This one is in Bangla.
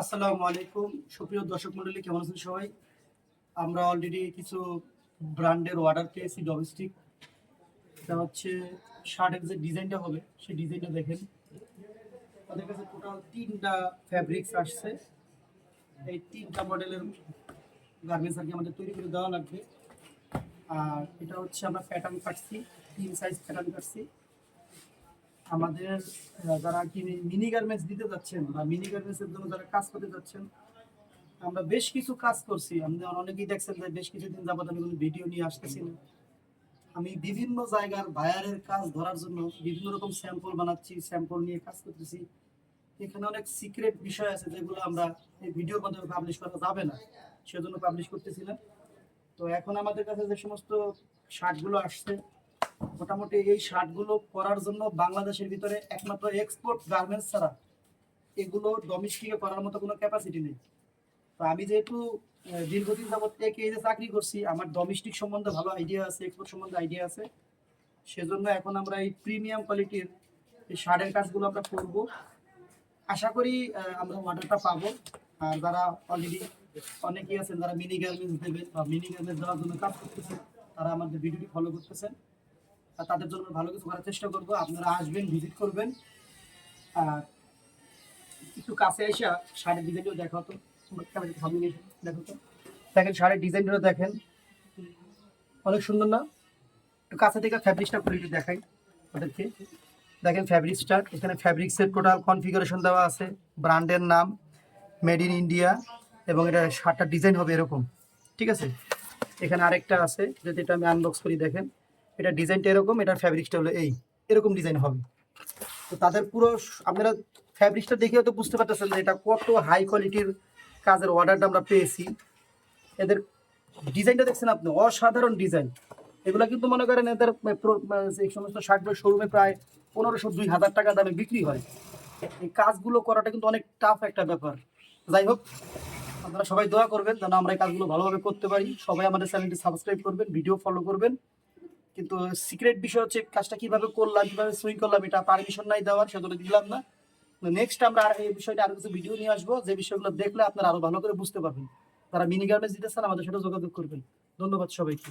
আসসালামু আলাইকুম। সুপ্রিয় দর্শক মন্ডলী কেমন আছেন সবাই? আমরা অলরেডি কিছু ব্র্যান্ডের অর্ডার পেয়েছি ডোমেস্টিক এটা হচ্ছে শার্টের যে ডিজাইনটা হবে, সেই ডিজাইনটা দেখেন। তাদের কাছে টোটাল তিনটা ফ্যাব্রিক্স আসছে। এই তিনটা মডেলের গার্মেন্টস আর কি আমাদের তৈরি করে দেওয়া লাগবে। আর এটা হচ্ছে আমরা প্যাটার্ন কাটছি তিন সাইজ প্যাটার্ন কাটছি। আমাদের যারা কি মিনি গার্মেন্টস দিতে যাচ্ছেন বা মিনি গার্মেন্টসের জন্য যারা কাজ করতে যাচ্ছেন, আমরা বেশ কিছু কাজ করছি। আমরা অনেকেই দেখছেন যে বেশ কিছুদিন যাবত আমি কোনো ভিডিও নিয়ে আসতেছি না। আমি বিভিন্ন জায়গার বায়ারের কাজ ধরার জন্য বিভিন্ন রকম স্যাম্পল বানাচ্ছি স্যাম্পল নিয়ে কাজ করতেছি। এখানে অনেক সিক্রেট বিষয় আছে যেগুলো আমরা এই ভিডিওর মাধ্যমে পাবলিশ করা যাবে না। সেজন্য পাবলিশ করতেছি না। তো এখন আমাদের কাছে যে সমস্ত শার্টগুলো আসছে মোটামুটি এই শার্টগুলো করার জন্য বাংলাদেশের ভিতরে একমাত্র এক্সপোর্ট গার্মেন্টস ছাড়া এগুলো ডোমেস্টিকে করার মতো কোনো ক্যাপাসিটি নেই। তো আমি যেহেতু দীর্ঘদিন যাবত থেকে এই যে চাকরি করছি, আমার ডোমেস্টিক সম্বন্ধে ভালো আইডিয়া আছে এক্সপোর্ট সম্বন্ধে আইডিয়া আছে। সেজন্য এখন আমরা এই প্রিমিয়াম কোয়ালিটির এই শার্টের কাজগুলো আমরা করব। আশা করি আমরা অর্ডারটা পাবো। আর যারা অলরেডি অনেকেই আছেন, যারা মিনি গার্মেন্টস দেবেন বা মিনি গার্মেন্টস দেওয়ার জন্য কাজ করতেছেন, তারা আমাদের ভিডিওটি ফলো করতেছেন। তাদের জন্য ভালো কিছু করার চেষ্টা করব। আপনারা আসবেন ভিজিট করবেন। আর একটু কাছে এসে শাড়ির ডিজাইনটাও দেখো তো। তোমার ক্যামেরা সামনে নিয়ে এসো, দেখো তো। দেখেন শাড়ির ডিজাইনটা দেখেন। অনেক সুন্দর না? একটু কাছে থেকে ফ্যাব্রিক্সটা একটু দেখাই ওদেরকে। দেখেন ফ্যাব্রিক্সটা এখানে ফ্যাব্রিক্সের টোটাল কনফিগারেশন দেওয়া আছে। ব্র্যান্ডের নাম মেড ইন ইন্ডিয়া এবং এটা শার্টটার ডিজাইন হবে এরকম। ঠিক আছে? এখানে আরেকটা আছে। যদি এটা আমি আনবক্স করি দেখেন। এটা ডিজাইনটা এরকম, এটার ফ্যাব্রিক্সটা হলো এই। এরকম ডিজাইন হবে। তো তাদের পুরো আপনারা ফ্যাব্রিক্সটা দেখেও তো বুঝতে পারতেছেন যে এটা কত হাই কোয়ালিটির কাজের অর্ডারটা আমরা পেয়েছি। এদের ডিজাইনটা দেখছেন আপনি? অসাধারণ ডিজাইন এগুলো কিন্তু মনে করেন এদের প্র- এই সমস্ত শার্টগুলো শোরুমে প্রায় পনেরোশো, দুই হাজার টাকা দামে বিক্রি হয়। এই কাজগুলো করাটা কিন্তু অনেক টাফ একটা ব্যাপার। যাই হোক, আপনারা সবাই দোয়া করবেন যেন আমরা এই কাজগুলো ভালোভাবে করতে পারি। সবাই আমাদের চ্যানেলটি সাবস্ক্রাইব করবেন ভিডিও ফলো করবেন। কিন্তু সিক্রেট বিষয় হচ্ছে কাজটা কীভাবে করলাম, কীভাবে সুইং করলাম, এটা পারমিশন নাই দেওয়ার সেগুলো দিলাম না। নেক্সট আমরা আর এই বিষয়টা আরও কিছু ভিডিও নিয়ে আসব, যে বিষয়গুলো দেখলে আপনারা আরও ভালো করে বুঝতে পারবেন। তারা মিনি গার্মেন্টস দিতেছেন, আমাদের সাথে যোগাযোগ করবেন। ধন্যবাদ সবাইকে।